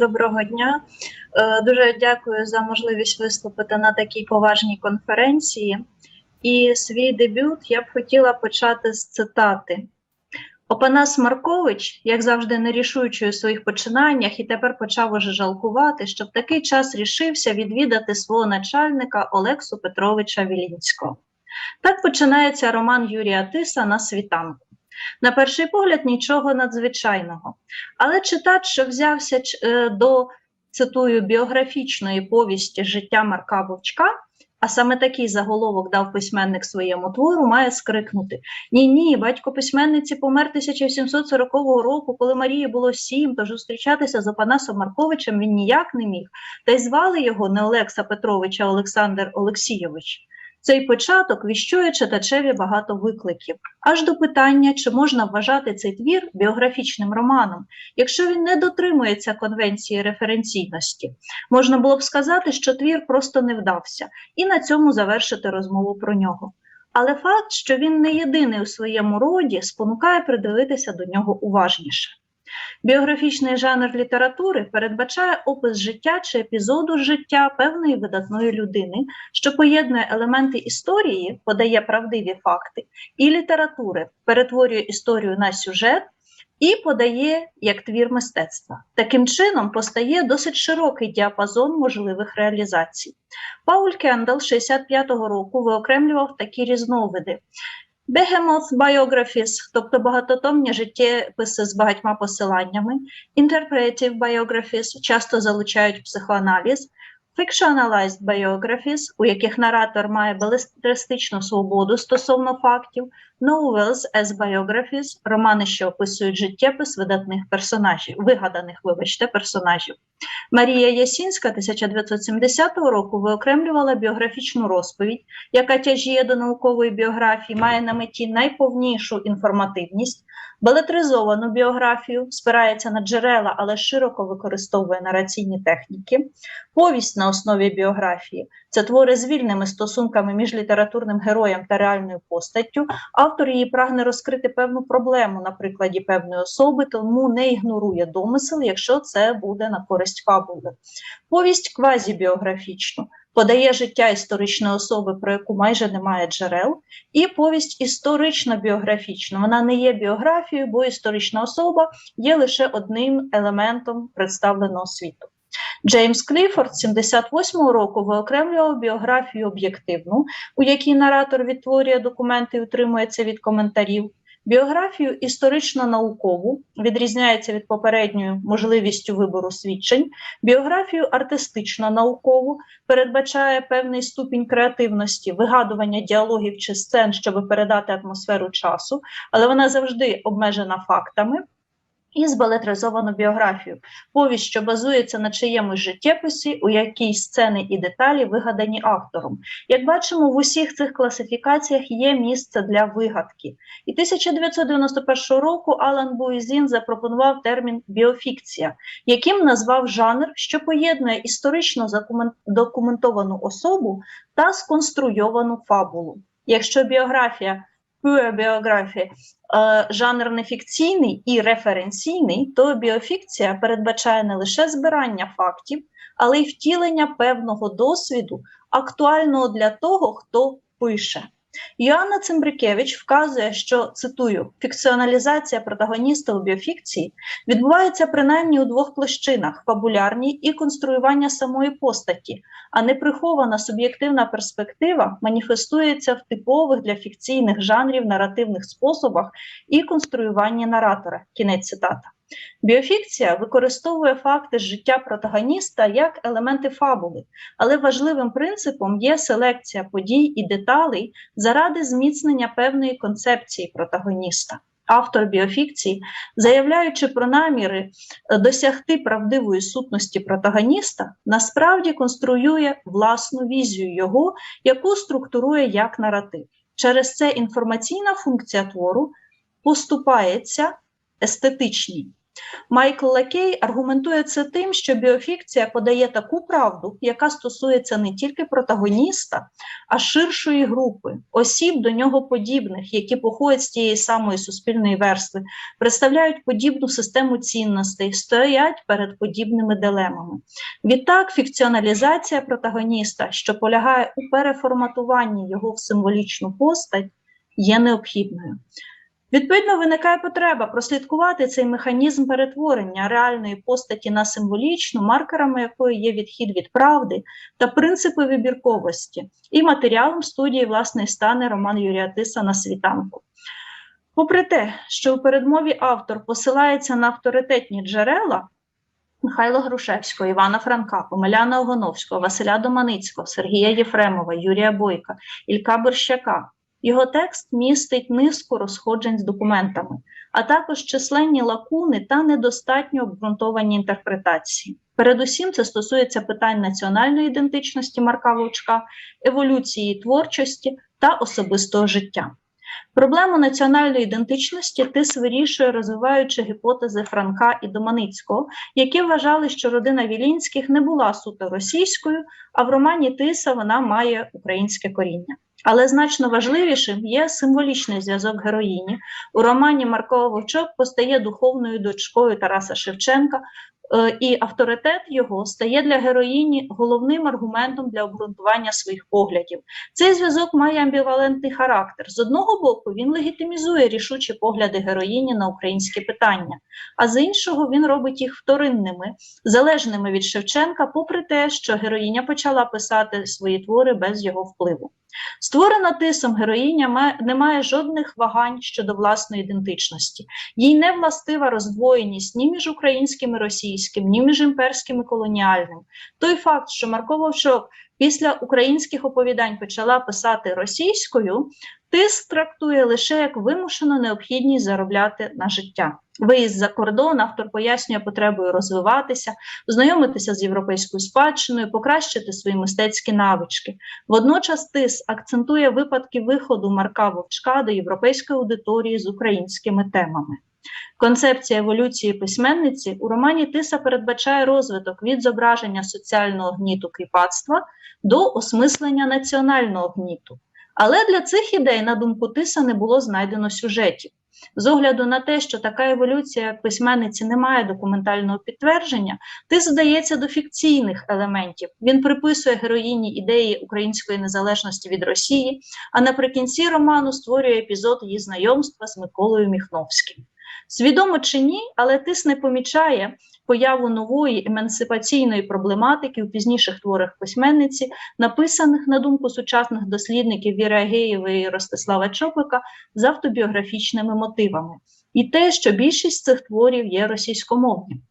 Доброго дня. Е, Дуже дякую за можливість виступити на такій поважній конференції. І свій дебют я б хотіла почати з цитати. Опанас Маркович, як завжди, не рішуючи у своїх починаннях, і тепер почав уже жалкувати, що в такий час рішився відвідати свого начальника Олексу Петровича Вілінського. Так починається роман Юрія Тиса на світанку. На перший погляд, нічого надзвичайного. Але читач, що взявся е, до цитую біографічної повісті життя Марка Вовчка, а саме такий заголовок дав письменник своєму твору, має скрикнути: Ні, ні, батько письменниці помер 1740 року, коли Марії було сім, тож зустрічатися з Опанасом Марковичем він ніяк не міг. Та й звали його не Олекса Петрович, а Олександр Олексійович. Цей початок віщує читачеві багато викликів, аж до питання, чи можна вважати цей твір біографічним романом, якщо він не дотримується конвенції референційності. Можна було б сказати, що твір просто не вдався, і на цьому завершити розмову про нього. Але факт, що він не єдиний у своєму роді, спонукає придивитися до нього уважніше. Біографічний жанр літератури передбачає опис життя чи епізоду життя певної видатної людини, що поєднує елементи історії, подає правдиві факти, і літератури, перетворює історію на сюжет і подає як твір мистецтва. Таким чином постає досить широкий діапазон можливих реалізацій. Пауль Кендалл 65-го року виокремлював такі різновиди. Behemoth Biographies, тобто багатотомні життєписи з багатьма посиланнями, Interpretive Biographies часто залучають психоаналіз, Fictionalized Biographies, у яких наратор має балістичну свободу стосовно фактів, Novels as Biographies, романи, що описують життєпис видатних персонажів, вигаданих, вибачте, персонажів. Марія Ясінська 1970 року виокремлювала біографічну розповідь, яка тяжіє до наукової біографії, має на меті найповнішу інформативність, балетризовану біографію, спирається на джерела, але широко використовує нараційні техніки, повість на основі біографії це твори з вільними стосунками між літературним героєм та реальною постаттю. Автор її прагне розкрити певну проблему на прикладі певної особи, тому не ігнорує домисел, якщо це буде на користь фабули. Повість квазібіографічну. Подає життя історичної особи, про яку майже немає джерел, і повість історично-біографічна. Вона не є біографією, бо історична особа є лише одним елементом представленого світу. Джеймс Кліфорд 78-го року виокремлював біографію об'єктивну, у якій наратор відтворює документи і утримується від коментарів. Біографію історично-наукову відрізняється від попередньої можливістю вибору свідчень. Біографію артистично-наукову передбачає певний ступінь креативності, вигадування діалогів чи сцен, щоб передати атмосферу часу, але вона завжди обмежена фактами. І збалетризовану біографію, повість, що базується на чиємусь життєписі, у якій сцени і деталі вигадані автором. Як бачимо, в усіх цих класифікаціях є місце для вигадки. І 1991 року Алан Буїзін запропонував термін біофікція, яким назвав жанр, що поєднує історично документовану особу та сконструйовану фабулу. Якщо біографія pure біографія е, жанр нефікційний і референційний, то біофікція передбачає не лише збирання фактів, але й втілення певного досвіду, актуального для того, хто пише. Йоанна Цимбрикевич вказує, що цитую: фікціоналізація протагоніста у біофікції відбувається принаймні у двох площинах: фабулярній і конструювання самої постаті, а неприхована суб'єктивна перспектива маніфестується в типових для фікційних жанрів наративних способах і конструюванні наратора. Кінець цитата. Біофікція використовує факти життя протагоніста як елементи фабули, але важливим принципом є селекція подій і деталей заради зміцнення певної концепції протагоніста. Автор біофікції, заявляючи про наміри е, досягти правдивої сутності протагоніста, насправді конструює власну візію його, яку структурує як наратив. Через це інформаційна функція твору поступається естетичній. Майкл Лакей аргументує це тим, що біофікція подає таку правду, яка стосується не тільки протагоніста, а ширшої групи осіб до нього подібних, які походять з тієї самої суспільної верстви, представляють подібну систему цінностей, стоять перед подібними дилемами. Відтак, фікціоналізація протагоніста, що полягає у переформатуванні його в символічну постать, є необхідною. Відповідно, виникає потреба прослідкувати цей механізм перетворення реальної постаті на символічну, маркерами якої є відхід від правди та принципи вибірковості, і матеріалом студії власне стане роман Юрія Тиса на світанку. Попри те, що у передмові автор посилається на авторитетні джерела Михайла Грушевського, Івана Франка, Омеляна Огоновського, Василя Доманицького, Сергія Єфремова, Юрія Бойка, Ілька Борщака, його текст містить низку розходжень з документами, а також численні лакуни та недостатньо обґрунтовані інтерпретації. Передусім, це стосується питань національної ідентичності Марка Вовчка, еволюції творчості та особистого життя. Проблему національної ідентичності Тис вирішує, розвиваючи гіпотези Франка і Доманицького, які вважали, що родина Вілінських не була суто російською, а в романі Тиса вона має українське коріння. Але значно важливішим є символічний зв'язок героїні. У романі Маркова Вовчок постає духовною дочкою Тараса Шевченка, і авторитет його стає для героїні головним аргументом для обґрунтування своїх поглядів. Цей зв'язок має амбівалентний характер. З одного боку, він легітимізує рішучі погляди героїні на українське питання, а з іншого він робить їх вторинними, залежними від Шевченка, попри те, що героїня почала писати свої твори без його впливу. Створена тисом героїня не має жодних вагань щодо власної ідентичності. Їй не властива роздвоєність ні між українським і російським, ні між імперським і колоніальним. Той факт, що Марко Вовчок після українських оповідань почала писати російською, тис трактує лише як вимушену необхідність заробляти на життя. Виїзд за кордон автор пояснює потребою розвиватися, знайомитися з європейською спадщиною, покращити свої мистецькі навички. Водночас тис акцентує випадки виходу Марка Вовчка до європейської аудиторії з українськими темами. Концепція еволюції письменниці у романі Тиса передбачає розвиток від зображення соціального гніту кріпацтва до осмислення національного гніту. Але для цих ідей, на думку Тиса, не було знайдено сюжетів. З огляду на те, що така еволюція як письменниці не має документального підтвердження, Тис здається до фікційних елементів. Він приписує героїні ідеї української незалежності від Росії, а наприкінці роману створює епізод її знайомства з Миколою Міхновським. Свідомо чи ні, але тис не помічає появу нової емансипаційної проблематики у пізніших творах письменниці, написаних, на думку сучасних дослідників Віри Агеєвої і Ростислава Чопика, з автобіографічними мотивами, і те, що більшість цих творів є російськомовні.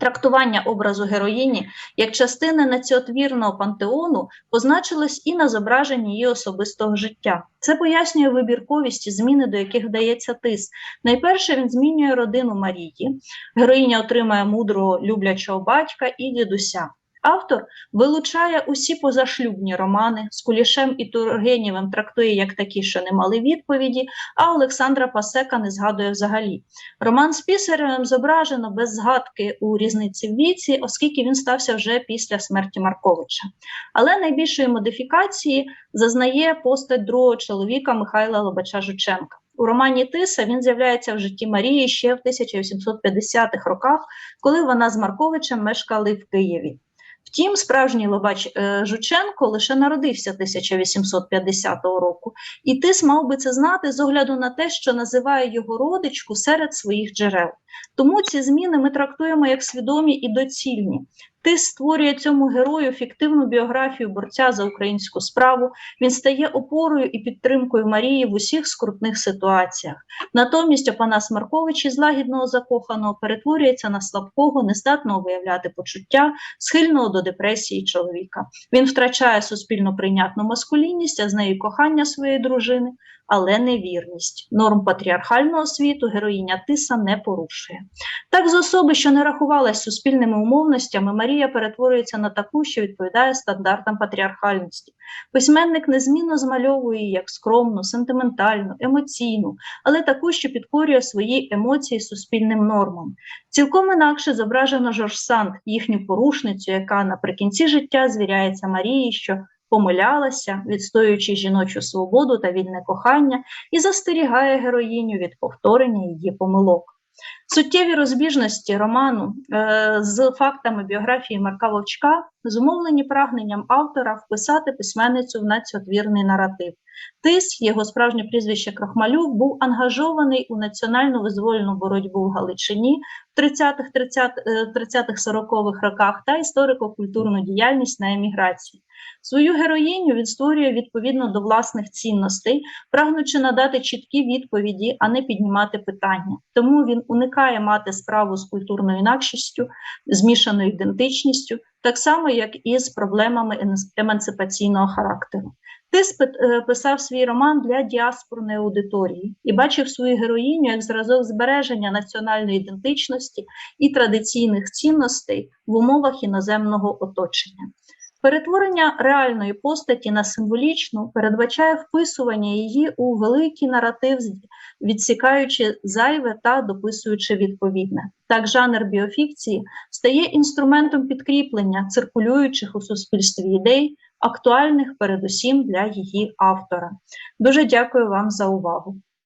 Трактування образу героїні як частини націотвірного пантеону позначилось і на зображенні її особистого життя. Це пояснює вибірковість і зміни, до яких вдається тис. Найперше він змінює родину Марії. Героїня отримає мудрого люблячого батька і дідуся. Автор вилучає усі позашлюбні романи з Кулішем і Тургенєвим трактує як такі, що не мали відповіді, а Олександра Пасека не згадує взагалі. Роман з Пісаревим зображено без згадки у різниці в віці, оскільки він стався вже після смерті Марковича. Але найбільшої модифікації зазнає постать другого чоловіка Михайла Лобача Жученка. У романі Тиса він з'являється в житті Марії ще в 1850-х роках, коли вона з Марковичем мешкали в Києві. Втім, справжній Лобач е, Жученко лише народився 1850 року, і Тис мав би це знати з огляду на те, що називає його родичку серед своїх джерел. Тому ці зміни ми трактуємо як свідомі і доцільні. Тис створює цьому герою фіктивну біографію борця за українську справу. Він стає опорою і підтримкою Марії в усіх скрутних ситуаціях. Натомість Опанас Маркович із лагідного закоханого перетворюється на слабкого, нездатного виявляти почуття, схильного до депресії чоловіка. Він втрачає суспільно прийнятну маскулінність, а з нею кохання своєї дружини, але не вірність. Норм патріархального світу героїня Тиса не порушує. Так, з особи, що не рахувалась суспільними умовностями, Марія перетворюється на таку, що відповідає стандартам патріархальності. Письменник незмінно змальовує як скромну, сентиментальну, емоційну, але таку, що підкорює свої емоції суспільним нормам. Цілком інакше зображено Жорж Санд, їхню порушницю, яка наприкінці життя звіряється Марії, що помилялася, відстоюючи жіночу свободу та вільне кохання, і застерігає героїню від повторення її помилок. Суттєві розбіжності роману е, з фактами біографії Марка Вовчка зумовлені прагненням автора вписати письменницю в нацьотвірний наратив. Тис, його справжнє прізвище Крахмалюк, був ангажований у національну визвольну боротьбу в Галичині в 30-х, 30, е, 30-х, 40-х роках та історико-культурну діяльність на еміграції. Свою героїню він створює відповідно до власних цінностей, прагнучи надати чіткі відповіді, а не піднімати питання. Тому він уникає мати справу з культурною інакшістю, змішаною ідентичністю, так само, як і з проблемами емансипаційного характеру. Тис е, писав свій роман для діаспорної аудиторії і бачив свою героїню як зразок збереження національної ідентичності і традиційних цінностей в умовах іноземного оточення. Перетворення реальної постаті на символічну передбачає вписування її у великий наратив, відсікаючи зайве та дописуючи відповідне. Так, жанр біофікції стає інструментом підкріплення циркулюючих у суспільстві ідей, актуальних передусім для її автора. Дуже дякую вам за увагу.